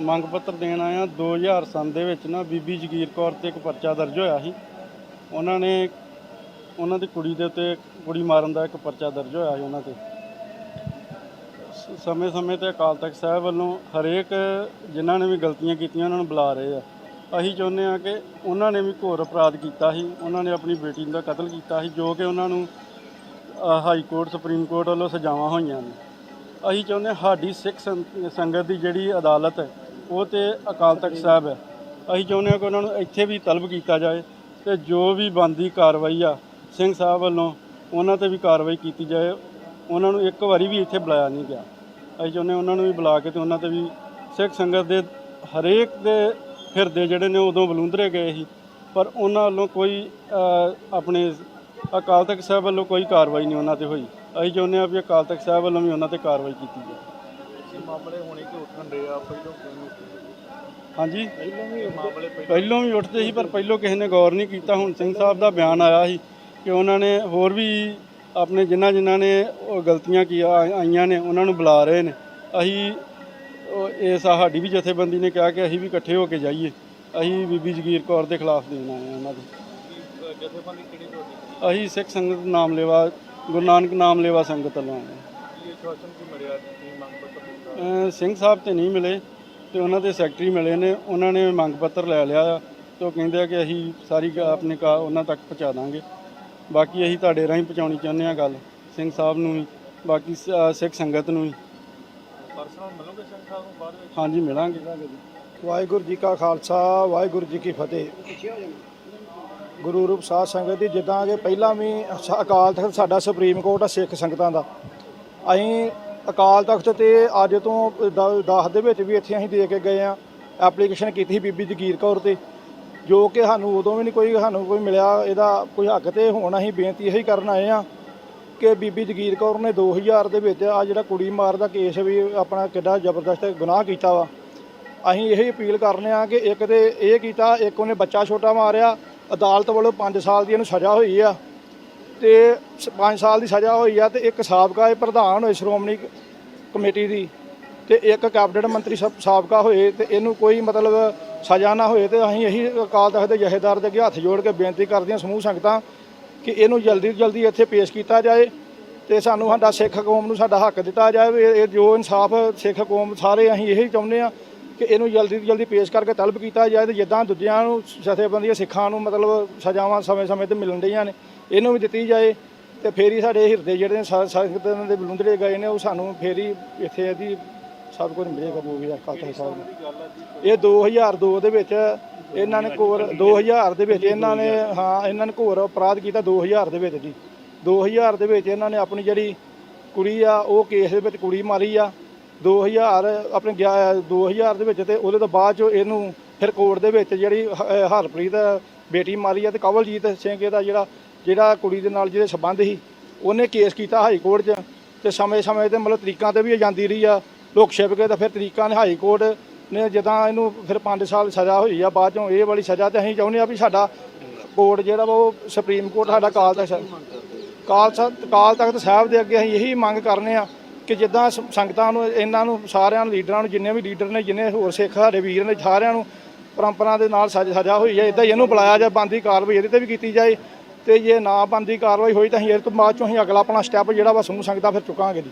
ਮੰਗ ਪੱਤਰ ਦੇਣ ਆਇਆ 2000 ਸੰਨ ਦੇ ਵਿੱਚ ਨਾ ਬੀਬੀ ਜਗੀਰ ਕੌਰ ਤੇ ਇੱਕ ਪਰਚਾ ਦਰਜ ਹੋਇਆ ਸੀ। ਉਹਨਾਂ ਨੇ, ਉਹਨਾਂ ਦੀ ਕੁੜੀ ਦੇ ਉੱਤੇ ਕੁੜੀ ਮਾਰਨ ਦਾ ਇੱਕ ਪਰਚਾ ਦਰਜ ਹੋਇਆ ਸੀ ਉਹਨਾਂ ਤੇ। ਸਮੇਂ ਸਮੇਂ ਤੇ ਅਕਾਲ ਤਖਤ ਸਾਹਿਬ ਵੱਲੋਂ ਹਰੇਕ ਜਿਨ੍ਹਾਂ ਨੇ ਵੀ ਗਲਤੀਆਂ ਕੀਤੀਆਂ, ਉਹਨਾਂ ਨੂੰ ਬੁਲਾ ਰਹੇ ਆ। ਅਸੀਂ ਚਾਹੁੰਦੇ ਆ ਕਿ ਉਹਨਾਂ ਨੇ ਵੀ ਘੋਰ ਅਪਰਾਧ ਕੀਤਾ ਸੀ। ਉਹਨਾਂ ਨੇ ਆਪਣੀ ਬੇਟੀ ਦਾ ਕਤਲ ਕੀਤਾ ਸੀ, ਜੋ ਕਿ ਉਹਨਾਂ ਨੂੰ ਹਾਈ ਕੋਰਟ, ਸੁਪਰੀਮ ਕੋਰਟ ਵੱਲੋਂ ਸਜ਼ਾਵਾਂ ਹੋਈਆਂ ਨੇ। ਅਸੀਂ ਚਾਹੁੰਦੇ ਹਾਂ ਸਾਡੀ ਸਿੱਖ ਸੰਗਤ ਦੀ ਜਿਹੜੀ ਅਦਾਲਤ ਹੈ ਉਹ ਤੇ ਅਕਾਲ ਤਖਤ ਸਾਹਿਬ ਹੈ। ਅਸੀਂ ਚਾਹੁੰਦੇ ਹਾਂ ਕਿ ਉਹਨਾਂ ਨੂੰ ਇੱਥੇ ਵੀ ਤਲਬ ਕੀਤਾ ਜਾਏ ਤੇ ਜੋ ਵੀ ਬੰਦੀ ਕਾਰਵਾਈ ਆ, ਸਿੰਘ ਸਾਹਿਬ ਵੱਲੋਂ ਉਹਨਾਂ ਤੇ ਵੀ ਕਾਰਵਾਈ ਕੀਤੀ ਜਾਏ। ਉਹਨਾਂ ਨੂੰ ਇੱਕ ਵਾਰੀ ਵੀ ਇੱਥੇ ਬੁਲਾਇਆ ਨਹੀਂ ਗਿਆ। ਅਸੀਂ ਚਾਹੁੰਦੇ ਹਾਂ ਉਹਨਾਂ ਨੂੰ ਵੀ ਬੁਲਾ ਕੇ ਤੇ ਉਹਨਾਂ ਤੇ ਵੀ ਸਿੱਖ ਸੰਗਤ ਦੇ ਹਰੇਕ ਦੇ ਹਿਰਦੇ ਜਿਹੜੇ ਨੇ ਉਦੋਂ ਬਲੂੰਦਰੇ ਗਏ ਸੀ। ਪਰ ਉਹਨਾਂ ਵੱਲੋਂ ਕੋਈ ਆਪਣੇ ਅਕਾਲ ਤਖਤ ਸਾਹਿਬ ਵੱਲੋਂ ਕੋਈ ਕਾਰਵਾਈ ਨਹੀਂ ਉਹਨਾਂ ਤੇ ਹੋਈ। ਅਸੀਂ ਚਾਹੁੰਦੇ ਹਾਂ ਵੀ ਅਕਾਲ ਤਖਤ ਸਾਹਿਬ ਵੱਲੋਂ ਵੀ ਉਹਨਾਂ ਤੇ ਕਾਰਵਾਈ ਕੀਤੀ ਜਾਵੇ ਮਾਮਲੇ ਹੋਣੇ ਕਿ ਉੱਠਣ ਹਾਂਜੀ। ਪਹਿਲਾਂ ਵੀ ਉੱਠਦੇ ਸੀ ਪਰ ਪਹਿਲੋਂ ਕਿਸੇ ਨੇ ਗੌਰ ਨਹੀਂ ਕੀਤਾ। ਹੁਣ ਸਿੰਘ ਸਾਹਿਬ ਦਾ ਬਿਆਨ ਆਇਆ ਸੀ ਕਿ ਉਹਨਾਂ ਨੇ ਹੋਰ ਵੀ ਆਪਣੇ ਜਿਨ੍ਹਾਂ ਜਿਨ੍ਹਾਂ ਨੇ ਉਹ ਗਲਤੀਆਂ ਕੀ ਆਈਆਂ ਨੇ ਉਹਨਾਂ ਨੂੰ ਬੁਲਾ ਰਹੇ ਨੇ। ਅਸੀਂ ਇਹ ਸਾਡੀ ਵੀ ਜਥੇਬੰਦੀ ਨੇ ਕਿਹਾ ਕਿ ਅਸੀਂ ਵੀ ਇਕੱਠੇ ਹੋ ਕੇ ਜਾਈਏ। ਅਸੀਂ ਬੀਬੀ ਜਗੀਰ ਕੌਰ ਦੇ ਖਿਲਾਫ ਦੇਣ ਆਏ ਹਾਂ ਉਹਨਾਂ ਦੇ। ਅਸੀਂ ਸਿੱਖ ਸੰਗਤ ਨਾਮ ਲੈਵਾ ਗੁਰੂ ਨਾਨਕ ਨਾਮ ਲੈਵਾ ਸੰਗਤ ਵੱਲੋਂ ਆਏ ਹਾਂ ਕੀ ਸ਼ਾਸਨ ਕੀ ਮਿਲਿਆ ਕੀ ਮੰਗ ਪੱਤਰ ਦਿੱਤਾ? ਅਹ ਸਿੰਘ ਸਾਹਿਬ ਤੇ ਨਹੀਂ ਮਿਲੇ ਤੇ ਉਹਨਾਂ ਦੇ ਸੈਕਟਰੀ ਮਿਲੇ ਨੇ ਉਹਨਾਂ ਨੇ ਮੰਗ ਪੱਤਰ ਲੈ ਲਿਆ ਆ ਤੇ ਉਹ ਕਹਿੰਦੇ ਆ ਕਿ ਅਸੀਂ ਸਾਰੀ ਗ- ਆਪਣੇ ਕਾ ਉਹਨਾਂ ਤੱਕ ਪਹੁੰਚਾ ਦਾਂਗੇ। ਬਾਕੀ ਅਸੀਂ ਤੁਹਾਡੇ ਰਾਹੀਂ ਪਹੁੰਚਾਉਣੀ ਚਾਹੁੰਦੇ ਆ ਗੱਲ ਸਿੰਘ ਸਾਹਿਬ ਨੂੰ ਵੀ ਬਾਕੀ ਸ- ਅਹ ਸਿੱਖ ਸੰਗਤ ਨੂੰ ਵੀ। ਪਰਸਨਲ ਮਿਲੋਗੇ ਸਿੰਘ ਸਾਹਿਬ ਨੂੰ ਬਾਅਦ ਵਿੱਚ? ਹਾਂਜੀ ਮਿਲਾਂਗੇ। ਵਾਹਿਗੁਰੂ ਜੀ ਕਾ ਖਾਲਸਾ ਵਾਹਿਗੁਰੂ ਜੀ ਕੀ ਫਤਿਹ। ਗੁਰੂ ਰੂਪ ਸਾਧ ਸੰਗਤ ਦੀ ਜਿੱਦਾਂ ਕਿ ਪਹਿਲਾਂ ਵੀ ਸ- ਅਕਾਲ ਤਖਤ ਸਾਡਾ ਸੁਪਰੀਮ ਕੋਰਟ ਆ ਸਿੱਖ ਸੰਗਤਾਂ ਦਾ। ਅਸੀਂ ਅਕਾਲ ਤਖਤ ਤੇ ਅੱਜ ਤੋਂ 10 ਦੇ ਵਿੱਚ ਵੀ ਇੱਥੇ ਅਸੀਂ ਦੇ ਕੇ ਗਏ ਆ ਐਪਲੀਕੇਸ਼ਨ ਕੀਤੀ ਸੀ ਬੀਬੀ ਜਗੀਰ ਕੌਰ ਤੇ, ਜੋ ਕਿ ਸਾਨੂੰ ਉਦੋਂ ਵੀ ਨਹੀਂ ਕੋਈ, ਸਾਨੂੰ ਕੋਈ ਮਿਲਿਆ। ਇਹਦਾ ਕੋਈ ਹੱਕ ਤੇ ਹੁਣ ਅਸੀਂ ਬੇਨਤੀ ਇਹੀ ਕਰਨ ਆਏ ਆ ਕਿ ਬੀਬੀ ਜਗੀਰ ਕੌਰ ਨੇ 2000 ਦੇ ਵਿੱਚ ਆ ਜਿਹੜਾ ਕੁੜੀ ਮਾਰ ਦਾ ਕੇਸ ਵੀ ਆਪਣਾ ਕਿੱਡਾ ਜ਼ਬਰਦਸਤ ਗੁਨਾਹ ਕੀਤਾ ਵਾ। ਅਸੀਂ ਇਹੀ ਅਪੀਲ ਕਰਨੇ ਆ ਕਿ ਇੱਕ ਤੇ ਇਹ ਕੀਤਾ, ਇੱਕ ਉਹਨੇ ਬੱਚਾ ਛੋਟਾ ਮਾਰਿਆ। ਅਦਾਲਤ ਵੱਲੋਂ 5 ਸਾਲ ਦੀ ਇਹਨੂੰ ਸਜ਼ਾ ਹੋਈ ਆ। ਤੇ 5 ਸਾਲ ਦੀ ਸਜ਼ਾ ਹੋਈ ਆ ਤੇ ਇੱਕ ਸਾਬਕਾ ਇਹ ਪ੍ਰਧਾਨ ਹੋਏ, ਸ਼੍ਰੋਮਣੀ ਕਮੇਟੀ ਦੀ ਤੇ ਇੱਕ ਕੈਬਨਿਟ ਮੰਤਰੀ ਸਾ- ਸਾਬਕਾ ਹੋਏ ਤੇ ਇਹਨੂੰ ਕੋਈ ਮਤਲਬ ਸਜ਼ਾ ਨਾ ਹੋਏ ਤੇ ਅਸੀਂ ਇਹੀ ਅਕਾਲ ਤਖਤ ਦੇ ਜਹੇਦਾਰ ਦੇ ਅੱਗੇ ਹੱਥ ਜੋੜ ਕੇ ਬੇਨਤੀ ਕਰਦੀਆਂ ਸਮੂਹ ਸੰਗਤਾਂ ਕਿ ਇਹਨੂੰ ਜਲਦੀ ਤੋਂ ਜਲਦੀ ਇੱਥੇ ਪੇਸ਼ ਕੀਤਾ ਜਾਏ ਤੇ ਸਾਨੂੰ ਸਾਡਾ ਸਿੱਖ ਕੌਮ ਨੂੰ ਸਾਡਾ ਹੱਕ ਦਿੱਤਾ ਜਾਵੇ ਇਹ ਜੋ ਇਨਸਾਫ ਸਿੱਖ ਕੌਮ ਸਾਰੇ ਅਸੀਂ ਇਹੀ ਚਾਹੁੰਦੇ ਆ ਕਿ ਇਹਨੂੰ ਜਲਦੀ ਤੋਂ ਜਲਦੀ ਪੇਸ਼ ਕਰਕੇ ਤਲਬ ਕੀਤਾ ਜਾਏ ਤੇ ਜਿੱਦਾਂ ਦੂਜਿਆਂ ਨੂੰ ਜਥੇਬੰਦੀਆਂ ਸਿੱਖਾਂ ਨੂੰ ਮਤਲਬ ਸਜ਼ਾਵਾਂ ਸਮੇਂ-ਸਮੇਂ ਤੇ ਮਿਲਣ ਡਈਆਂ ਨੇ। ਇਹਨੂੰ ਵੀ ਦਿੱਤੀ ਜਾਏ ਤੇ ਫੇਰ ਹੀ ਸਾਡੇ ਹਿਰਦੇ ਜਿਹੜੇ ਨੇ ਸਾ- ਸੰਗਤ ਦੇ ਬਲੁੰਦਰੇ ਗਏ ਨੇ, ਉਹ ਸਾਨੂੰ ਫੇਰ ਹੀ ਇੱਥੇ ਇਹਦੀ ਸਭ ਕੁਝ ਮਿਲੇਗਾ ਜੋ ਵੀ ਅਕਾਲ ਤਖਤ ਸਾਹਿਬ ਨੂੰ ਇਹ 2002 ਦੇ ਵਿੱਚ ਇਹਨਾਂ ਨੇ ਘੋਰ 2000 ਦੇ ਵਿੱਚ ਇਹਨਾਂ ਨੇ, ਹਾਂ, ਇਹਨਾਂ ਨੇ ਘੋਰ ਅਪਰਾਧ ਕੀਤਾ 2000 ਦੇ ਵਿੱਚ ਜੀ। 2000 ਦੇ ਵਿੱਚ ਇਹਨਾਂ ਨੇ ਆਪਣੀ ਜਿਹੜੀ ਕੁੜੀ ਆ, ਉਹ ਕੇਸ ਦੇ ਵਿੱਚ ਕੁੜੀ ਮਾਰੀ ਆ। 2000 ਆਪਣੇ ਗਿਆ- 2000 ਦੇ ਵਿੱਚ ਤੇ ਉਹਦੇ ਤੋਂ ਬਾਅਦ ਚੋਂ ਇਹਨੂੰ ਫਿਰ ਕੋਰਟ ਦੇ ਵਿੱਚ ਜਿਹੜੀ ਹ- ਹਰਪ੍ਰੀਤ ਬੇਟੀ ਮਾਰੀ ਆ ਤੇ ਕਵਲਜੀਤ ਸਿੰਘ ਇਹਦਾ ਜਿਹੜਾ ਜਿਹੜਾ ਕੁੜੀ ਦੇ ਨਾਲ ਜਿਹੜੇ ਸਬੰਧ ਸੀ, ਉਹਨੇ ਕੇਸ ਕੀਤਾ ਹਾਈ ਕੋਰਟ 'ਚ ਤੇ ਸਮੇਂ-ਸਮੇਂ ਤੇ ਮਤਲਬ ਤਰੀਕਾਂ ਤੇ ਵੀ ਜਾਂਦੀ ਰਹੀ ਆ। ਲੋਕ ਛਿਪ ਕੇ ਤਾਂ ਫਿਰ ਤਰੀਕਾਂ ਨੇ ਹਾਈ ਕੋਰਟ ਨੇ ਜਦਾਂ ਇਹਨੂੰ ਫਿਰ 5 ਸਾਲ ਸਜ਼ਾ ਹੋਈ ਆ, ਬਾਅਦ ਚੋਂ ਇਹ ਵਾਲੀ ਸਜ਼ਾ ਤੇ ਅਸੀਂ ਚਾਹੁੰਦੇ ਆ ਵੀ ਸਾਡਾ ਕੋਰਟ ਜਿਹੜਾ ਵਾ ਉਹ ਸੁਪਰੀਮ ਕੋਰਟ ਸਾਡਾ ਕਾਲ ਤਖਤ ਕਾਲ ਤਖਤ ਕਾਲ ਤਖਤ ਸਾਹਿਬ ਦੇ ਅੱਗੇ ਅਸੀਂ ਇਹੀ ਮੰਗ ਕਰਨੇ ਆ ਕਿ ਜਿੱਦਾਂ ਸ- ਸੰਗਤਾਂ ਨੂੰ, ਇਹਨਾਂ ਨੂੰ, ਸਾਰਿਆਂ ਨੂੰ, ਲੀਡਰਾਂ ਨੂੰ, ਜਿੰਨੇ ਵੀ ਲੀਡਰ ਨੇ, ਜਿੰਨੇ ਹੋਰ ਸਿੱਖ ਸਾਡੇ ਵੀਰ ਨੇ, ਸਾਰਿਆਂ ਨੂੰ ਪਰੰਪਰਾ ਦੇ ਨਾਲ ਸਜ ਸਜ਼ਾ ਹੋਈ ਹੈ ਇਦਾਂ ਹੀ ਇਹਨੂੰ ਬੁਲਾਇਆ ਜਾ ਬੰਦੀ ਕਾਰਵਾਈ ਇਹਦੇ ਤੇ ਵੀ ਕੀਤੀ ਜਾਏ। ਤੇ ਜੇ ਨਾ ਬੰਦੀ ਕਾਰਵਾਈ ਹੋਈ ਤਾਂ ਅਸੀਂ ਇਹ ਤੋਂ ਬਾਅਦ ਚੋਂ ਅਸੀਂ ਅਗਲਾ ਆਪਣਾ ਸਟੈਪ ਜਿਹੜਾ ਵਾ ਸਮੂਹ ਸੰਗਤਾਂ ਫਿਰ ਚੁੱਕਾਂਗੇ ਜੀ।